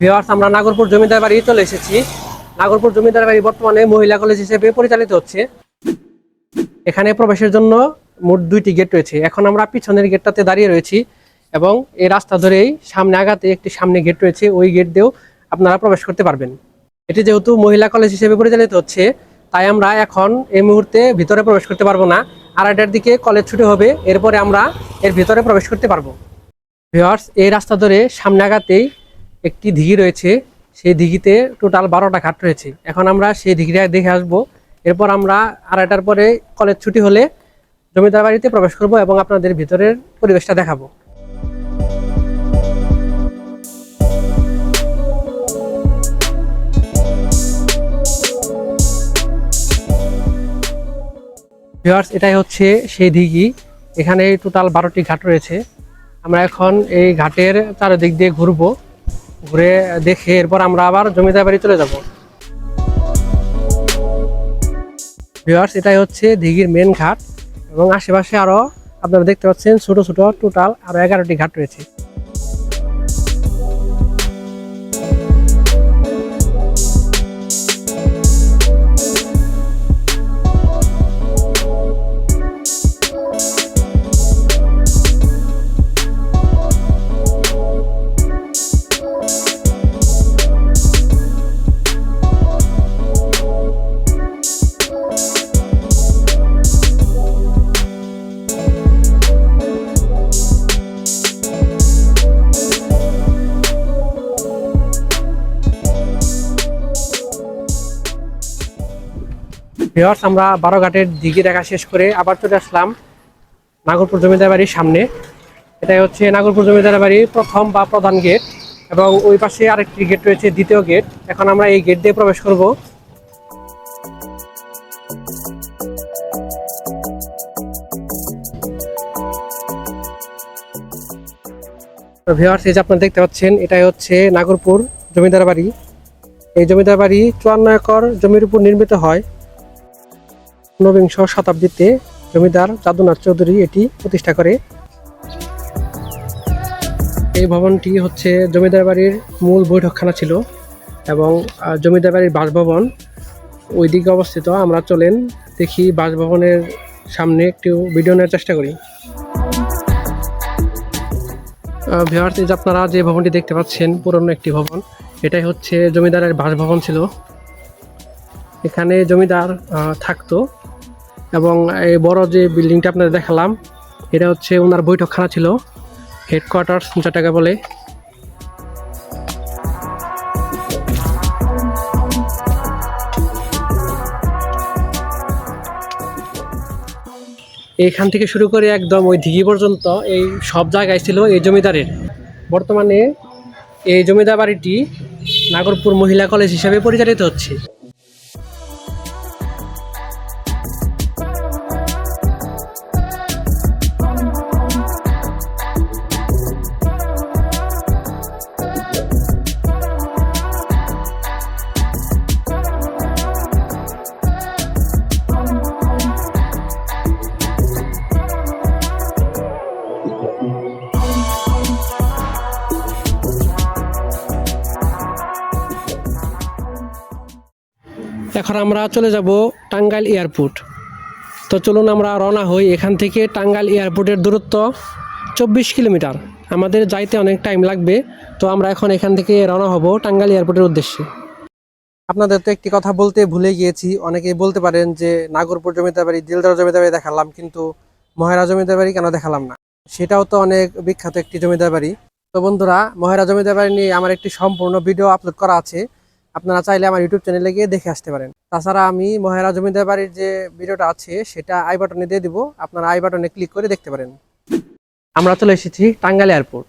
Viewers আমরা নাগরপুর জমিদার বাড়ি চলে এসেছি। নাগরপুর জমিদার বাড়ি বর্তমানে মহিলা কলেজ হিসেবে পরিচালিত হচ্ছে। এখানে প্রবেশের জন্য মোট দুইটি গেট রয়েছে। এখন আমরা পিছনের গেটটাতে দাঁড়িয়ে রয়েছি এবং এই রাস্তা ধরেই সামনে আগাতে একটি সামনে গেট রয়েছে। ওই গেট দিয়েও আপনারা প্রবেশ করতে পারবেন। এটি যেহেতু মহিলা কলেজ হিসেবে পরিচালিত হচ্ছে, তাই আমরা এখন এই মুহূর্তে ভিতরে প্রবেশ করতে পারব না। আড়াইটার দিকে কলেজ ছুটি হবে, এরপরে আমরা এর ভিতরে প্রবেশ করতে পারব। ভিওয়ার্স এই রাস্তা ধরে সামনে আগাতেই একটি দিঘি রয়েছে, সেই দিঘিতে টোটাল বারোটা ঘাট রয়েছে। এখন আমরা সেই দিঘিটা দেখে আসব। এরপর আমরা আড়াইটার পরে কলেজ ছুটি হলে জমিদার বাড়িতে প্রবেশ করব এবং আপনাদের ভিতরের পরিবেশটা দেখাবো। ভিওয়ার্স এটাই হচ্ছে সেই দিঘি। এখানে টোটাল বারোটি ঘাট রয়েছে। আমরা এখন এই ঘাটের চারিদিক দিয়ে ঘুরবো। ঘুরে দেখে এরপর আমরা আবার জমিদার বাড়ি চলে যাব। ভিওয়ার্স এটাই হচ্ছে দিঘির মেন ঘাট এবং আশেপাশে আরও আপনারা দেখতে পাচ্ছেন ছোট ছোট টোটাল আরও এগারোটি ঘাট রয়েছে। ভিওয়ার্স আমরা বারো ঘাটের দিঘি দেখা শেষ করে আবার চলে আসলাম নাগরপুর জমিদার বাড়ির সামনে। এটাই হচ্ছে নাগরপুর জমিদার বাড়ির প্রথম বা প্রধান গেট এবং ওই পাশে আরেকটি গেট রয়েছে, দ্বিতীয় গেট। এখন আমরা এই গেট দিয়ে প্রবেশ করব। ভিওয়ার্স এই যে আপনারা দেখতে পাচ্ছেন, এটাই হচ্ছে নাগরপুর জমিদার বাড়ি। এই জমিদার বাড়ি চুয়ান্ন একর জমির উপর নির্মিত হয়। ঊনবিংশ শতাব্দীতে জমিদার যাদুনাথ চৌধুরী এটি প্রতিষ্ঠা করে। এই ভবনটি হচ্ছে জমিদার বাড়ির মূল বৈঠকখানা ছিল এবং জমিদার বাড়ির বাসভবন ওই দিকে অবস্থিত। আমরা চলেন দেখি বাসভবনের সামনে একটু ভিডিও নেওয়ার চেষ্টা করি। ভিওয়ার্স যে আপনারা যে ভবনটি দেখতে পাচ্ছেন, পুরনো একটি ভবন, এটাই হচ্ছে জমিদারের বাসভবন ছিল। এখানে জমিদার থাকতো। এবং এই বড় যে বিল্ডিংটা আপনাদের দেখালাম, এটা হচ্ছে ওনার বৈঠকখানা ছিল হেডকোয়ার্টার্স যেটাকে বলে। এইখান থেকে শুরু করে একদম ওই দিঘি পর্যন্ত এই সব জায়গায় ছিল এই জমিদারের। বর্তমানে এই জমিদার বাড়িটি নাগরপুর মহিলা কলেজ হিসাবে পরিচালিত হচ্ছে। এখন আমরা চলে যাব টাঙ্গাইল এয়ারপোর্ট। তো চলুন আমরা রওনা হই এখান থেকে টাঙ্গাইল এয়ারপোর্টের দূরত্ব চব্বিশ কিলোমিটার। আমাদের যাইতে অনেক টাইম লাগবে। তো আমরা এখন এখান থেকে রওনা হব টাঙ্গাইল এয়ারপোর্টের উদ্দেশ্যে। আপনাদের তো একটি কথা বলতে ভুলে গিয়েছি। অনেকেই বলতে পারেন যে নাগরপুর জমিদার বাড়ি দিলদার জমিদার বাড়ি দেখালাম, কিন্তু মহেরা জমিদার বাড়ি কেন দেখালাম না? সেটাও তো অনেক বিখ্যাত একটি জমিদার বাড়ি তো বন্ধুরা, মহেরা জমিদার বাড়ি নিয়ে আমার একটি সম্পূর্ণ ভিডিও আপলোড করা আছে। আপনারা চাইলে আমার ইউটিউব চ্যানেলে গিয়ে দেখে আসতে পারেন। তাছাড়া আমি মহেরা জমিদার বাড়ির যে ভিডিওটা আছে, সেটা আই বাটনে দিয়ে দিব। আপনারা আই বাটনে ক্লিক করে দেখতে পারেন। আমরা চলে এসেছি টাঙ্গাইল এয়ারপোর্ট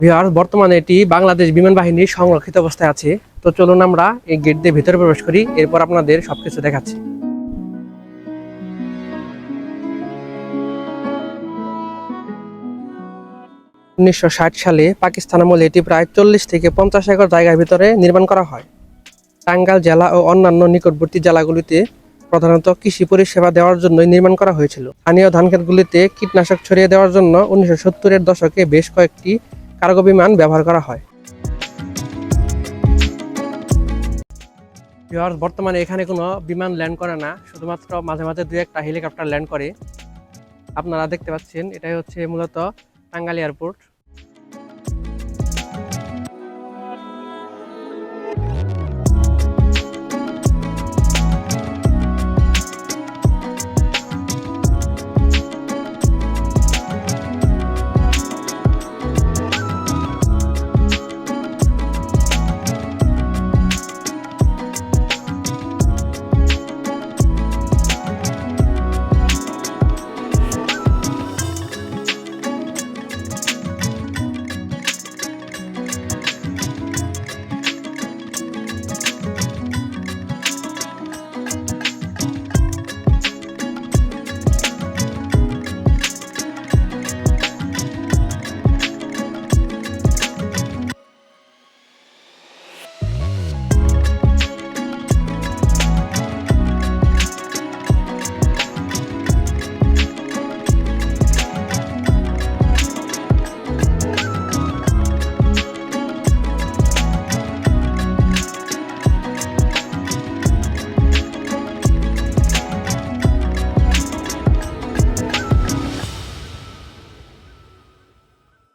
বিহার বর্তমানে এটি বাংলাদেশ বিমান বাহিনীর সংরক্ষিত অবস্থায় আছে। তো চলুন আমরা এই গেট দিয়ে ভিতরে প্রবেশ করি। এরপর আপনাদের সবকিছু দেখাচ্ছি। উনিশশো ষাট সালে পাকিস্তান আমলে এটি প্রায় চল্লিশ থেকে পঞ্চাশ একর জায়গার ভিতরে নির্মাণ করা হয়। টাঙ্গাল জেলা ও অন্যান্য নিকটবর্তী জেলাগুলিতে প্রধানত কৃষি পরিষেবা দেওয়ার জন্যই নির্মাণ করা হয়েছিল। স্থানীয় ধানক্ষেতগুলিতে কীটনাশক ছড়িয়ে দেওয়ার জন্য উনিশশো সত্তরের দশকে বেশ কয়েকটি কার্গো বিমান ব্যবহার করা হয়। বিহার বর্তমানে এখানে কোনো বিমান ল্যান্ড করে না, শুধুমাত্র মাঝে মাঝে দু একটা হেলিকপ্টার ল্যান্ড করে। আপনারা দেখতে পাচ্ছেন, এটাই হচ্ছে মূলত টাঙ্গাল এয়ারপোর্ট।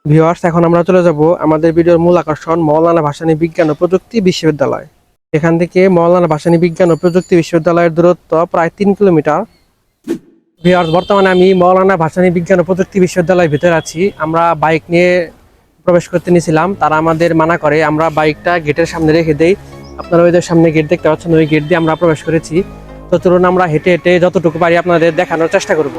ভিউয়ার্স এখন আমরা চলে যাব আমাদের ভিডিওর মূল আকর্ষণ মৌলানা ভাসানী বিজ্ঞান ও প্রযুক্তি বিশ্ববিদ্যালয়। এখান থেকে মৌলানা ভাসানী বিজ্ঞান ও প্রযুক্তি বিশ্ববিদ্যালয়ের দূরত্ব প্রায় তিন কিলোমিটার। ভিউয়ার্স বর্তমানে আমি মৌলানা ভাসানী বিজ্ঞান ও প্রযুক্তি বিশ্ববিদ্যালয়ের ভিতরে আছি। আমরা বাইক নিয়ে প্রবেশ করতে নিয়েছিলাম। তারা আমাদের মানা করে, আমরা বাইকটা গেটের সামনে রেখে দেই। আপনারা ওইদের সামনে গেট দেখতে পাচ্ছেন, ওই গেট দিয়ে আমরা প্রবেশ করেছি। তো চলুন আমরা হেঁটে হেঁটে যতটুকু পারি আপনাদের দেখানোর চেষ্টা করব।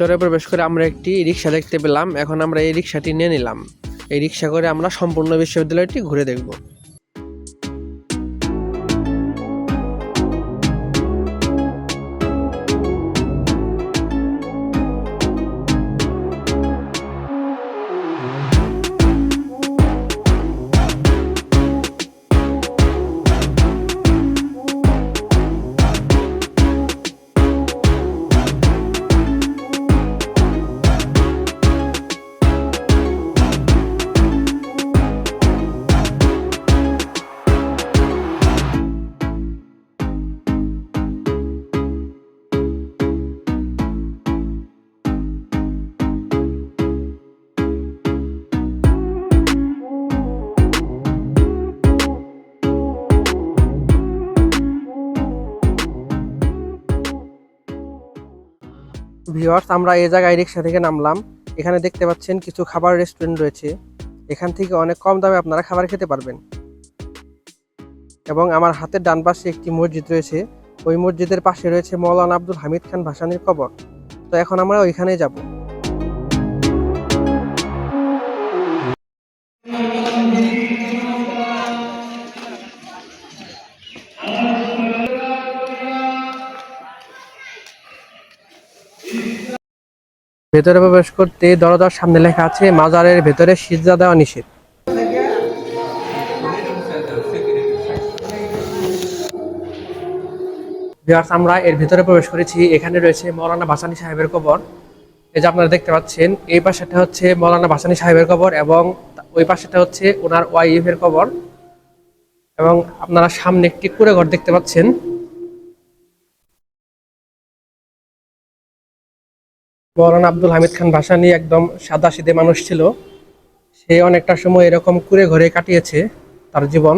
ভিতরে প্রবেশ করে আমরা একটি রিক্সা দেখতে পেলাম। এখন আমরা এই রিক্সাটি নিয়ে নিলাম। এই রিক্সা করে আমরা সম্পূর্ণ বিশ্ববিদ্যালয়টি ঘুরে দেখব। ভিওয়ার্স আমরা এ জায়গায় রিক্সা থেকে নামলাম। এখানে দেখতে পাচ্ছেন কিছু খাবার রেস্টুরেন্ট রয়েছে। এখান থেকে অনেক কম দামে আপনারা খাবার খেতে পারবেন। এবং আমার হাতের ডান পাশে একটি মসজিদ রয়েছে। ওই মসজিদের পাশে রয়েছে মৌলানা আব্দুল হামিদ খান ভাসানির কবর। তো এখন আমরা ওইখানে যাব। ভেতরে প্রবেশ করতে দরজার সামনে লেখা আছে, মাজারের ভেতরে সিজদা দেওয়া নিষেধ। আমরা এর ভেতরে প্রবেশ করেছি। এখানে রয়েছে মৌলানা ভাসানী সাহেবের কবর। এই যে আপনারা দেখতে পাচ্ছেন, এই পাশেটা হচ্ছে মৌলানা ভাসানী সাহেবের কবর এবং ওই পাশেটা হচ্ছে ওনার ওয়াইফের কবর। এবং আপনারা সামনে একটি কুড়ে ঘর দেখতে পাচ্ছেন। মৌলানা আব্দুল হামিদ খান ভাসানী একদম সাদা সিধে মানুষ ছিল। সে অনেকটা সময় এরকম কুড়ে ঘরে কাটিয়েছে তার জীবন।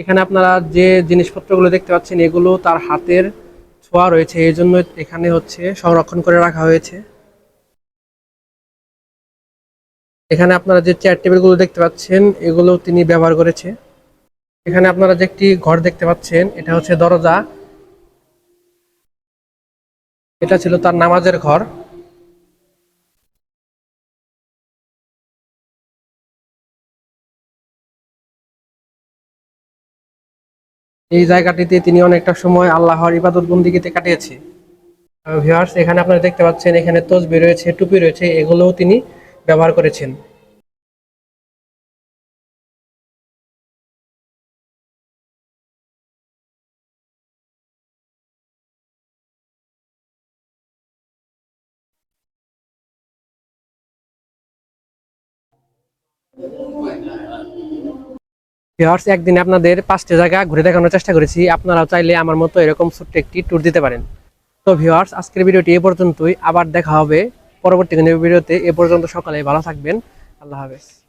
এখানে আপনারা যে জিনিসপত্রগুলো দেখতে পাচ্ছেন, এগুলো তার হাতের ছোঁয়া রয়েছে। এই জন্য এখানে হচ্ছে সংরক্ষণ করে রাখা হয়েছে। এখানে আপনারা যে চেয়ার টেবিলগুলো দেখতে পাচ্ছেন, এগুলো তিনি ব্যবহার করেছে। এখানে আপনারা যে একটি ঘর দেখতে পাচ্ছেন, এটা হচ্ছে দরজা। এটা ছিল তার নামাজের ঘর। এই জায়গাটিতে তিনি অনেকটা সময় আল্লাহর ইবাদত বন্দিগিতে কাটিয়েছে। ভিউয়ার্স এখানে আপনারা দেখতে পাচ্ছেন, এখানে তসবি রয়েছে, টুপি রয়েছে, এগুলোও তিনি ব্যবহার করেছেন। ভিউয়ার্স একদিন আপনাদের পাঁচটি জায়গা ঘুরে দেখানোর চেষ্টা করেছি। আপনারাও চাইলে আমার মতো এরকম ছোট্ট একটি ট্যুর দিতে পারেন। তো ভিউয়ার্স আজকের ভিডিওটি এ পর্যন্তই। আবার দেখা হবে পরবর্তী কোনো ভিডিওতে। এ পর্যন্ত সকালে ভালো থাকবেন। আল্লাহ হাফেজ।